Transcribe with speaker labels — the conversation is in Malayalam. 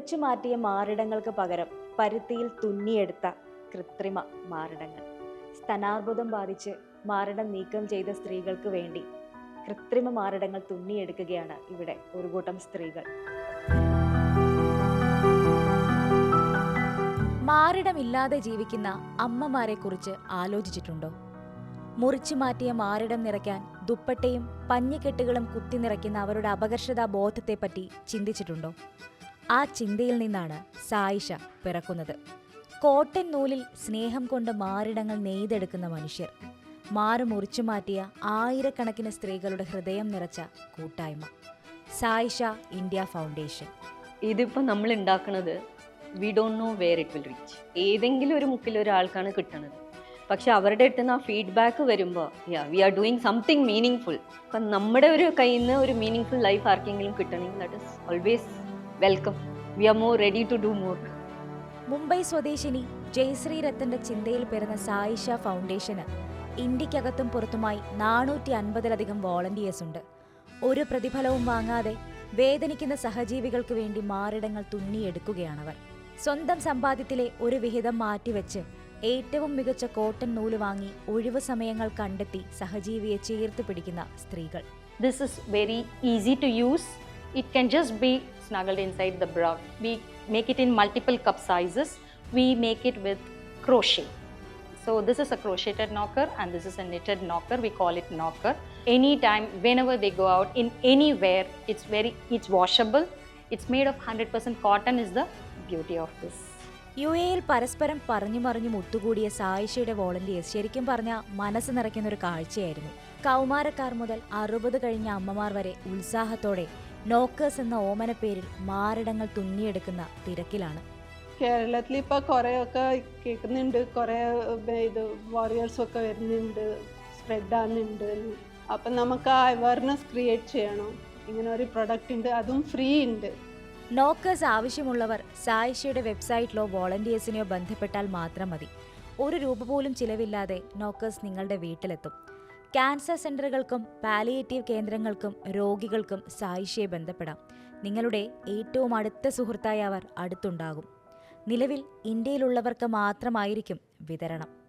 Speaker 1: മുറിച്ചു മാറ്റിയ മാറിടങ്ങൾക്ക് പകരം പരുത്തിയിൽ തുന്നിയെടുത്ത കൃത്രിമ മാറിടങ്ങൾ. സ്തനാർബുദം ബാധിച്ച് മാറിടം നീക്കം ചെയ്ത സ്ത്രീകൾക്ക് വേണ്ടി കൃത്രിമ മാറിടങ്ങൾ തുന്നിയെടുക്കുകയാണ് ഇവിടെ ഒരു കൂട്ടം സ്ത്രീകൾ.
Speaker 2: മാറിടമില്ലാതെ ജീവിക്കുന്ന അമ്മമാരെ കുറിച്ച് ആലോചിച്ചിട്ടുണ്ടോ? മുറിച്ചു മാറ്റിയ മാറിടം നിറയ്ക്കാൻ ദുപ്പട്ടയും പഞ്ഞിക്കെട്ടുകളും കുത്തി നിറയ്ക്കുന്ന അവരുടെ അപകർഷതാ ബോധത്തെപ്പറ്റി ചിന്തിച്ചിട്ടുണ്ടോ? ആ ചിന്തയിൽ നിന്നാണ് സായിഷ പിറക്കുന്നത്. കോട്ടൻ നൂലിൽ സ്നേഹം കൊണ്ട് മാറിടങ്ങൾ നെയ്തെടുക്കുന്ന മനുഷ്യർ. മാറു മുറിച്ചു മാറ്റിയ ആയിരക്കണക്കിന് സ്ത്രീകളുടെ ഹൃദയം നിറച്ച കൂട്ടായ്മ. Saisha India foundation.
Speaker 3: ഇതിപ്പോൾ നമ്മൾ ഉണ്ടാക്കുന്നത് we don't know where it will reach ഏതെങ്കിലും ഒരു മുക്കിൽ ഒരാൾക്കാണ് കിട്ടുന്നത് പക്ഷെ അവരുടെ അടുത്ത് നിന്ന് ആ ഫീഡ്ബാക്ക് വരുമ്പോൾ yeah we are doing something meaningful നമ്മുടെ ഒരു കയ്യിൽ നിന്ന് ഒരു മീനിങ് ഫുൾ ലൈഫ് ആർക്കെങ്കിലും കിട്ടണമെങ്കിൽ that is always welcome we are more ready to do more
Speaker 2: Mumbai സ്വദേശിനി ജയശ്രീ രത്തന്റെ ചിന്തയിൽ പിറന്ന സായിഷ ഫൗണ്ടേഷന് ഇന്ത്യക്കകത്തും പുറത്തുമായി നാനൂറ്റി അൻപതിലധികം വോളണ്ടിയേഴ്സ് ഉണ്ട്. ഒരു പ്രതിഫലവും വാങ്ങാതെ വേദനിക്കുന്ന സഹജീവികൾക്ക് വേണ്ടി മാറിടങ്ങൾ തുന്നിയെടുക്കുകയാണവർ സ്വന്തം സമ്പാദ്യത്തിലെ ഒരു വിഹിതം മാറ്റിവെച്ച് ഏറ്റവും മികച്ച കോട്ടൺ നൂൽ വാങ്ങി ഒഴിവ് സമയങ്ങൾ കണ്ടെത്തി സഹജീവിയെ ചേർത്ത് പിടിക്കുന്ന സ്ത്രീകൾ.
Speaker 4: This is very easy to use. It can just be snuggled inside the bra. We make it in multiple cup sizes. We make it with crochet. So this is a crocheted knocker and this is a knitted knocker. We call it knocker. Anytime, whenever they go out in anywhere, it's very it's washable. It's made of 100% cotton is the beauty of this.
Speaker 2: U എയിൽ പരസ്പരം പറഞ്ഞു മറിഞ്ഞു മുത്തുകൂടിയ സായിഷയുടെ വോളണ്ടിയേഴ്സ് ശരിക്കും പറഞ്ഞ മനസ്സ് നിറയ്ക്കുന്ന ഒരു കാഴ്ചയായിരുന്നു കൗമാരക്കാർ മുതൽ അറുപത് കഴിഞ്ഞ അമ്മമാർ വരെ ഉത്സാഹത്തോടെ നോക്കേഴ്സ് എന്ന ഓമന പേരിൽ മാറിടങ്ങൾ തുന്നിയെടുക്കുന്ന തിരക്കിലാണ്.
Speaker 5: കേരളത്തിൽ ഇപ്പോൾ കുറേയൊക്കെ കേൾക്കുന്നുണ്ട്. കുറേ ഇത് വാറിയേഴ്സൊക്കെ വരുന്നുണ്ട്. സ്പ്രെഡ് ആകുന്നുണ്ട് അപ്പൊ നമുക്ക് ആ അവയർനെസ് ക്രിയേറ്റ് ചെയ്യണം. ഇങ്ങനെ ഒരു പ്രൊഡക്റ്റ് ഉണ്ട്. അതും ഫ്രീ ഉണ്ട്.
Speaker 2: നോക്കേഴ്സ് ആവശ്യമുള്ളവർ സായിഷയുടെ വെബ്സൈറ്റിലോ വോളണ്ടിയേഴ്സിനെയോ ബന്ധപ്പെട്ടാൽ മാത്രം മതി. ഒരു രൂപ പോലും ചിലവില്ലാതെ നോക്കേഴ്സ് നിങ്ങളുടെ വീട്ടിലെത്തും. ക്യാൻസർ സെന്ററുകൾക്കും പാലിയേറ്റീവ് കേന്ദ്രങ്ങൾക്കും രോഗികൾക്കും സായിഷയെ ബന്ധപ്പെടാം. നിങ്ങളുടെ ഏറ്റവും അടുത്ത സുഹൃത്തായ അവർ അടുത്തുണ്ടാകും. നിലവിൽ ഇന്ത്യയിലുള്ളവർക്ക് മാത്രമായിരിക്കും വിതരണം.